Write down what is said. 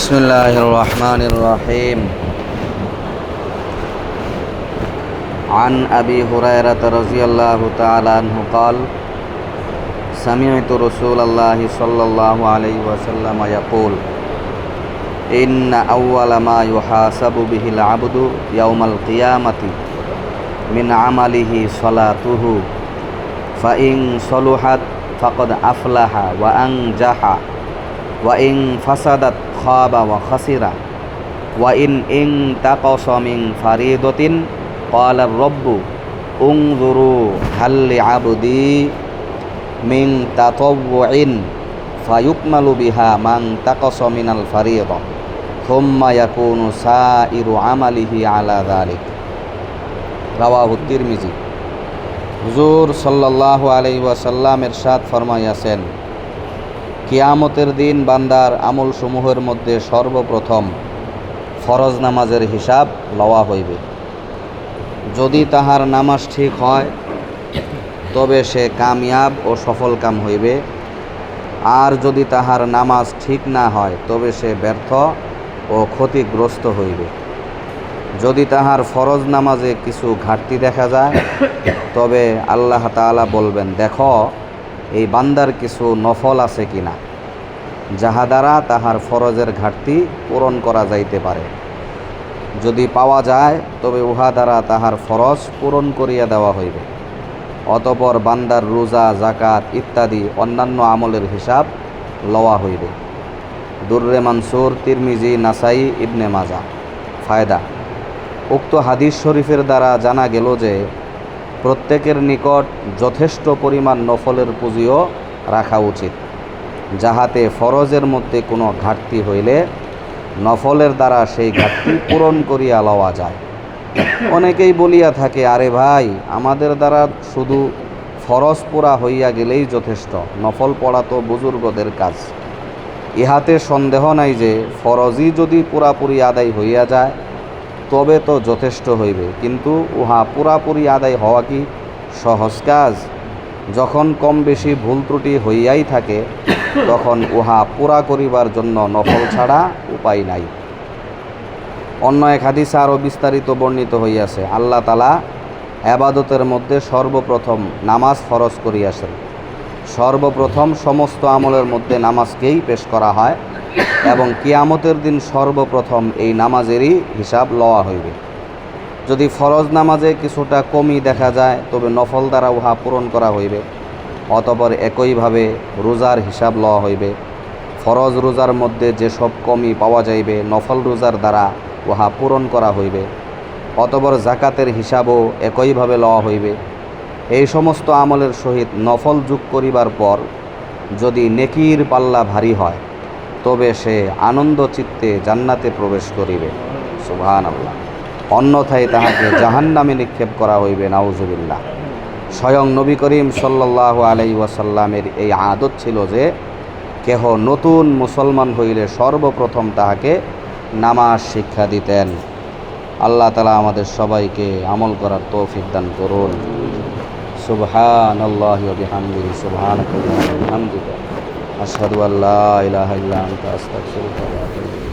بسم الله الرحمن الرحيم عن أبي هريرة رضي الله تعالى عنه قال سمعت رسول الله صلى الله عليه وسلم يقول إن أول ما يحاسب به العبد يوم القيامة من عمله صلاته فإن صلحت فقد أفلح وأنجح وإن فسدت خاب وخسر وإن انتقص من فريضة قال الرب انظروا هل لعبدي من تطوع فيكمل بها ما انتقص من الفريضة ثم يكون سائر عمله على ذلك رواه الترمذي হুজুর সাল্লাহ আলাই ওয়াসাল্লাম এরশাদ ফরমাইয়াছেন কিয়ামতের দিন বান্দার আমলসমূহের মধ্যে সর্বপ্রথম ফরজ নামাজের হিসাব লওয়া হইবে। যদি তাহার নামাজ ঠিক হয়, তবে সে কামিয়াব ও সফল কাম হইবে। আর যদি তাহার নামাজ ঠিক না হয়, তবে সে ব্যর্থ ও ক্ষতিগ্রস্ত হইবে। যদি তাহার ফরজ নামাজে কিছু ঘাটতি দেখা যায়, তবে আল্লাহ তাআলা বলবেন, দেখো এই বান্দার কিছু নফল আছে কি না? যাহা দ্বারা তাহার ফরজের ঘাটতি পূরণ করা যাইতে পারে। যদি পাওয়া যায়, তবে উহা দ্বারা তাহার ফরজ পূরণ করিয়া দেওয়া হইবে। অতপর বান্দার রোজা জাকাত ইত্যাদি অন্যান্য আমলের হিসাব লওয়া হইবে। দুর্রে মানসুর, তিরমিজি, নাসাই, ইবনে মাজা। ফায়দা। উক্ত হাদিস শরীফের দ্বারা জানা গেল যে প্রত্যেকের নিকট যথেষ্ট পরিমাণ নফলের পুঁজিও রাখা উচিত, যাহাতে ফরজের মধ্যে কোনো ঘাটতি হইলে নফলের দ্বারা সেই ঘাটতি পূরণ করিয়া লওয়া যায়। অনেকেই বলিয়া থাকে, আরে ভাই, আমাদের দ্বারা শুধু ফরজ পুরা হইয়া গেলেই যথেষ্ট, নফল পড়া তো বুজুর্গদের কাজ। ইহাতে সন্দেহ নাই যে ফরজই যদি পুরাপুরি আদায় হইয়া যায় তবে তো যথেষ্ট হইবে। কিন্তু উহা পুরাপুরি আদায় হওয়া কি সহজ কাজ? যখন কম বেশি ভুল ত্রুটি হইয়াই থাকে, তখন উহা পুরা করিবার জন্য নফল ছাড়া উপায় নাই। অন্য এক হাদিসে আরও বিস্তারিত বর্ণিত হইয়াছে, আল্লাহ তালা আবাদতের মধ্যে সর্বপ্রথম নামাজ ফরজ করিয়াছেন। সর্বপ্রথম সমস্ত আমলের মধ্যে নামাজকেই পেশ করা হয়। এবং কিয়ামতের দিন সর্বপ্রথম এই নামাজেরই হিসাব লওয়া হইবে। যদি ফরজ নামাজে কিছুটা কমই দেখা যায়, তবে নফল দ্বারা উহা পূরণ করা হইবে। অতপর একইভাবে রোজার হিসাব লওয়া হইবে। ফরজ রোজার মধ্যে যেসব কমই পাওয়া যাইবে, নফল রোজার দ্বারা উহা পূরণ করা হইবে। অতপর জাকাতের হিসাবও একইভাবে লওয়া হইবে। এই সমস্ত আমলের সহিত নফল যোগ করিবার পর যদি নেকির পাল্লা ভারী হয় তবে সে আনন্দ চিত্তে জান্নাতে প্রবেশ করিবে। সুবহান আল্লাহ অন্যথায় তাহাকে জাহান্নামে নিক্ষেপ করা হইবে, নাউজুবিল্লাহ। স্বয়ং নবী করিম সাল্লাহ আলাই ওয়াসাল্লামের এই আদত ছিল যে, কেহ নতুন মুসলমান হইলে সর্বপ্রথম তাহাকে নামাজ শিক্ষা দিতেন। আল্লাহ তালা আমাদের সবাইকে আমল করার তৌফিক দান করুন। সুবহান আল্লাহ ওয়া আসাদু আল্লাহ ইলাহা ইল্লা আনতা আস্তাগফিরুকা ওয়া আতুবু